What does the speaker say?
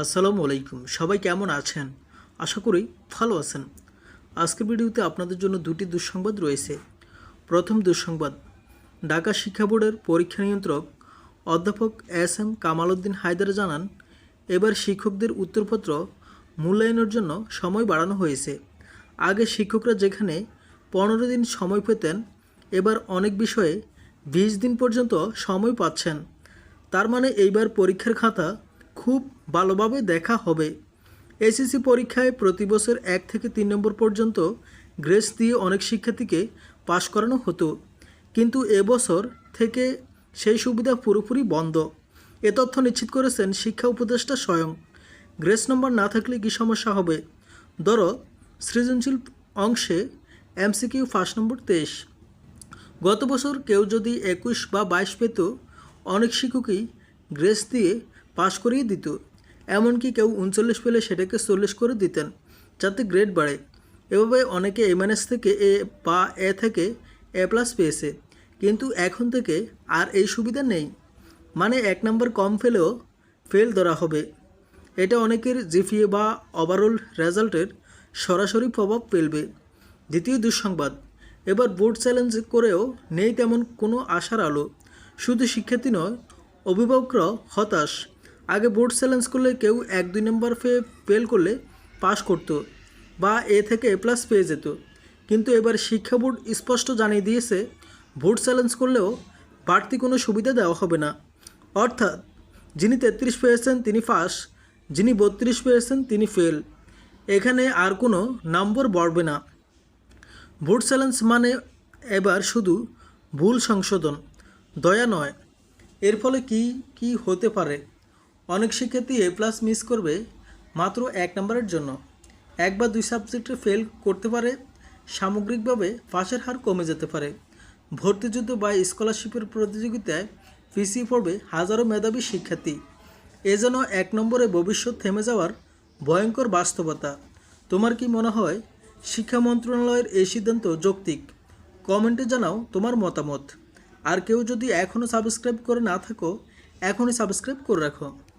আসসালামু আলাইকুম। সবাই কেমন আছেন? আশা করি ভালো আছেন। আজকের ভিডিওতে আপনাদের জন্য দুটি দুঃসংবাদ রয়েছে। প্রথম দুঃসংবাদ, ঢাকা শিক্ষা বোর্ডের পরীক্ষা নিয়ন্ত্রক অধ্যাপক এস এম কামাল উদ্দিন হায়দার জানান, এবার শিক্ষকদের উত্তরপত্র মূল্যায়নের জন্য সময় বাড়ানো হয়েছে। আগে শিক্ষকরা যেখানে পনেরো দিন সময় পেতেন, এবার অনেক বিষয়ে বিশ দিন পর্যন্ত সময় পাচ্ছেন। তার মানে এইবার পরীক্ষার খাতা খুব ভালোভাবে দেখা হবে। এসএসসি পরীক্ষায় প্রতি বছর এক থেকে তিন নম্বর পর্যন্ত গ্রেস দিয়ে অনেক শিক্ষার্থীকে পাশ করানো হতো। কিন্তু এবছর থেকে সেই সুবিধা পুরোপুরি বন্ধ। এ তথ্য নিশ্চিত করেছেন শিক্ষা উপদেষ্টা স্বয়ং। গ্রেস নম্বর না থাকলে কী সমস্যা হবে? ধরো, সৃজনশীল অংশে এমসিকিউ ফার্স্ট নম্বর তেইশ। গত বছর কেউ যদি একুশ বা বাইশ পেত, অনেক শিক্ষকই গ্রেস দিয়ে পাশ করিয়ে দিত। এমনকি কেউ উনচল্লিশ পেলে সেটাকে চল্লিশ করে দিতেন, যাতে গ্রেড বাড়ে। এভাবে অনেকে এ মাইনাস থেকে এ বা এ থেকে এ প্লাস পেয়েছে। কিন্তু এখন থেকে আর এই সুবিধা নেই। মানে এক নম্বর কম ফেলেও ফেল ধরা হবে। এটা অনেকের জিপিএ বা ওভারঅল রেজাল্টের সরাসরি প্রভাব ফেলবে। দ্বিতীয় দুঃসংবাদ, এবার বোর্ড চ্যালেঞ্জ করেও নেই তেমন কোনো আশার আলো। শুধু শিক্ষার্থী নয়, অভিভাবকরাও হতাশ। আগে বোর্ড চ্যালেঞ্জ করলে কেউ এক দুই নম্বর ফে ফেল করলে পাস করতো বা এ থেকে এ প্লাস পেয়ে যেত। কিন্তু এবার শিক্ষা বোর্ড স্পষ্ট জানিয়ে দিয়েছে, বোর্ড চ্যালেঞ্জ করলেও বাড়তি কোনো সুবিধা দেওয়া হবে না। অর্থাৎ, যিনি তেত্রিশ পেয়েছেন তিনি পাস যিনি বত্রিশ পেয়েছেন তিনি ফেল এখানে আর কোনো নম্বর বাড়বে না। ভোট চ্যালেঞ্জ মানে এবার শুধু ভুল সংশোধন, দয়া নয়। এর ফলে কি কি হতে পারে? অনেক শিক্ষার্থী এ প্লাস মিস করবে মাত্র এক নম্বরের জন্য। এক বা দুই সাবজেক্টে ফেল করতে পারে, সামগ্রিকভাবে পাশের হার কমে যেতে পারে। ভর্তিযুদ্ধ বা স্কলারশিপের প্রতিযোগিতায় পিছিয়ে পড়বে হাজারো মেধাবী শিক্ষার্থী। এ যেন এক নম্বরে ভবিষ্যৎ থেমে যাওয়ার ভয়ঙ্কর বাস্তবতা। তোমার কি মনে হয়, শিক্ষা মন্ত্রণালয়ের এই সিদ্ধান্ত যৌক্তিক? কমেন্টে জানাও তোমার মতামত। আর কেউ যদি এখনও সাবস্ক্রাইব করে না থাকো, এখনই সাবস্ক্রাইব করে রাখো।